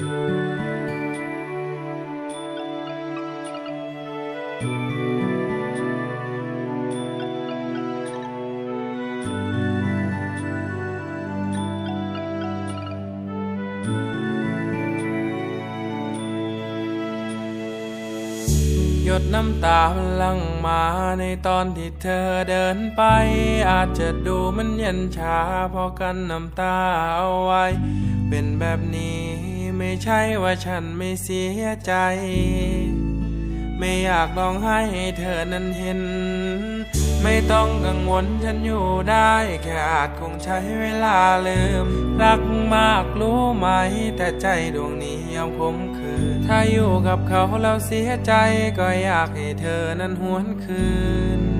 หยดน้ำตามันลังมาในตอนที่เธอเดินไป อาจจะดูมันเย็นชาเพอกันน้ำตาเอาไว้ เป็นแบบนี้ ไม่ใช่ว่าฉันไม่เสียใจ ไม่อยากร้องไห้ให้เธอนั้นเห็น ไม่ต้องกังวลฉันอยู่ได้ แค่อาจคงใช้เวลาลืม รักมากรู้ไหม แต่ใจดวงนี้ยังคมคืนถ้าอยู่กับเขาแล้วเสียใจก็อยากให้เธอนั้นหวนคืน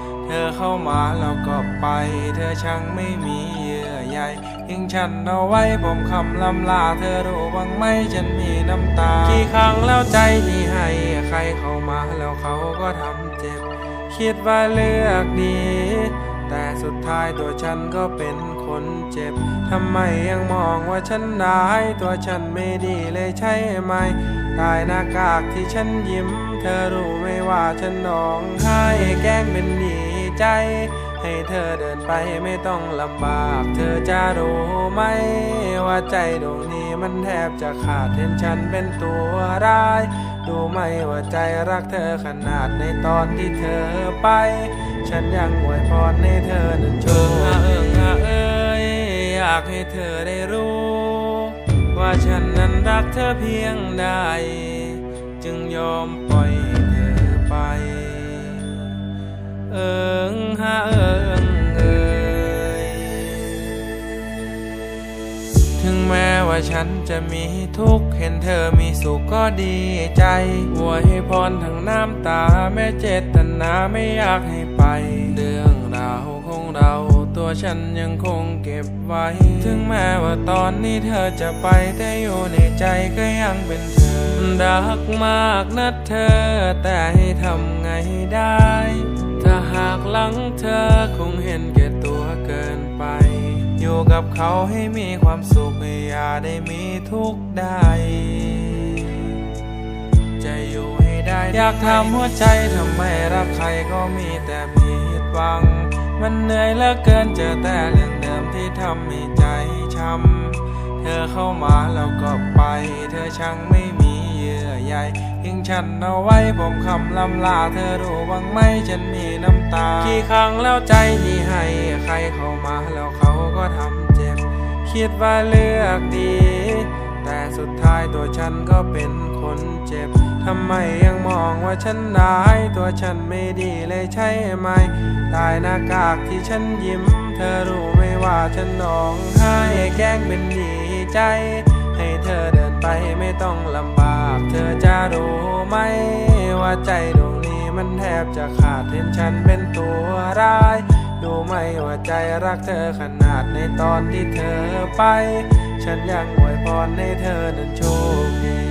ธอเข้ามาแล้วก็ไป เธอช่างไม่มีเยื่อใยทิ้งฉันเอาไว้ผมคำลำลา เธอรู้บ้างไหมฉันมีน้ำตา กี่ครั้งแล้วใจที่ให้ ใครเข้ามาแล้วเขาก็ทำเจ็บ คิดว่าเลือกดี แต่สุดท้ายตัวฉันก็เป็นคนเจ็บ ทำไมยังมองว่าฉันร้ายตัวฉันไม่ดีเลยใช่ไหมใต้หน้ากากที่ฉันยิ้ม เธอรู้ไหมว่าฉันร้องไห้แกล้งเป็นดี ใจ ให้เธอเดินไปไม่ต้องลำบาก เธอจะรู้ไหม ว่าใจดวงนี้มันแทบจะขาดเห็นฉันเป็นตัวร้ายดูไหมว่าใจรักเธอขนาดในตอนที่เธอไป ฉันยังอวยพรให้เธอนั้นโชคเอิงอะเอ้ยอยากให้เธอได้รู้ ว่าฉันนั้นรักเธอเพียงใดจึงยอมปล่อย ถึงแม้ว่าฉันจะมีทุกข์ เห็นเธอมีสุขก็ดีใจอวยพรทั้งน้ำตาแม้เจตนาไม่อยากให้ไป เรื่องราวของเราตัวฉันยังคงเก็บไว้ ถึงแม้ว่าตอนนี้เธอจะไปแต่อยู่ในใจก็ยังเป็นเธอ รักมากนะเธอ แต่ให้ทำไงได้ ถ้าหากหลังเธอคงเห็นแก่ตัวเกินไป อยู่กับเขาให้มีความสุขอย่าได้มีทุกข์ใดจะอยู่ให้ได้ อยากทำหัวใจทำไมรักใครก็มีแต่ผิดหวัง มันเหนื่อยเหลือเกินเจอแต่เรื่องเดิมที่ทำให้ใจช้ำเธอเข้ามาแล้วก็ไป เธอช่างไม่มีเยื่อใยทิ้งฉันเอาไว้ผมคำลำลาเธอรู้บ้างไหมฉันมีน้ำตา กี่ครั้งแล้วใจที่ให้ใครเข้ามาแล้วเขา ก็ทำเจ็บ คิดว่าเลือกดี แต่สุดท้ายตัวฉันก็เป็นคนเจ็บ ทำไมยังมองว่าฉันร้าย ตัวฉันไม่ดีเลยใช่ไหมใต้หน้ากากที่ฉันยิ้ม เธอรู้ไหมว่าฉันร้องไห้แกล้งเป็นดีใจ ให้เธอเดินไปไม่ต้องลำบาก เธอจะรู้ไหมว่าใจดวงนี้มันแทบจะขาดเห็นฉันเป็นตัวร้าย ดูไหมว่าใจรักเธอขนาดในตอนที่เธอไป ฉันยังอวยพรให้เธอนั้นโชคดี